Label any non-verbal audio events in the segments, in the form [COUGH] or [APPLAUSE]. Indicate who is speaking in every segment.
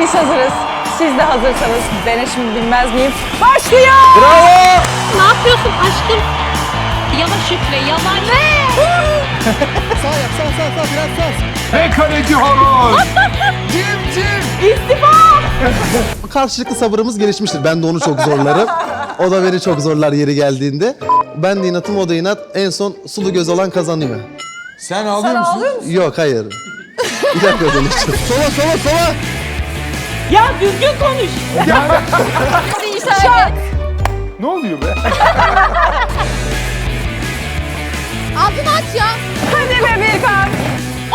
Speaker 1: Biz hazırız. Siz de hazırsanız ben eşimi bilmez miyim? Başlıyor!
Speaker 2: Bravo!
Speaker 3: Ne yapıyorsun aşkım? Yavaş üfle, yavaş. [LAUGHS]
Speaker 2: Sağ yap, sağ sağ sağ biraz sağ.
Speaker 4: Ve kaleci horoz. [LAUGHS]
Speaker 2: Cim cim.
Speaker 1: İstifa! [LAUGHS]
Speaker 5: Karşılıklı sabırımız gelişmiştir. Ben de onu çok zorlarım. O da beni çok zorlar yeri geldiğinde. Ben de inatım o da inat. En son sulu göz olan kazanıyor.
Speaker 4: Sen ağlıyor musun?
Speaker 5: Yok hayır. Bir dakika dönüşüm. sola sola sola.
Speaker 1: Ya düzgün konuş. Şak!
Speaker 4: Ne oluyor be?
Speaker 3: Ağzını aç ya.
Speaker 1: Hadi be Birkan!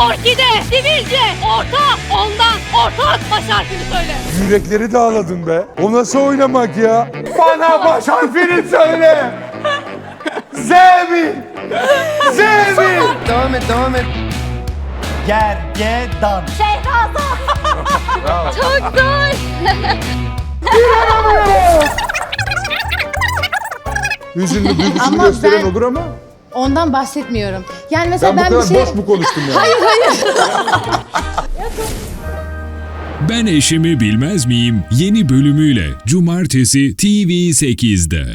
Speaker 3: Orkide, sivilce, orta, ondan, orta baş harfini söyle.
Speaker 4: Yürekleri dağladın be. O nasıl oynamak ya? Bana baş harfini söyle. Z mi? Z mi?
Speaker 2: Devam et, devam et. Gergedan.
Speaker 3: Çok
Speaker 4: Hüzünlü duygusunu
Speaker 6: Ama
Speaker 4: gösteren
Speaker 6: ben-
Speaker 4: olur ama.
Speaker 6: Ondan bahsetmiyorum. Yani mesela
Speaker 4: Ben bu
Speaker 6: ben,
Speaker 4: kadar
Speaker 6: bir şey...
Speaker 4: boş mu konuştum ya?
Speaker 6: Hayır hayır.
Speaker 7: Ben eşimi bilmez miyim? Yeni bölümüyle Cumartesi TV8'de.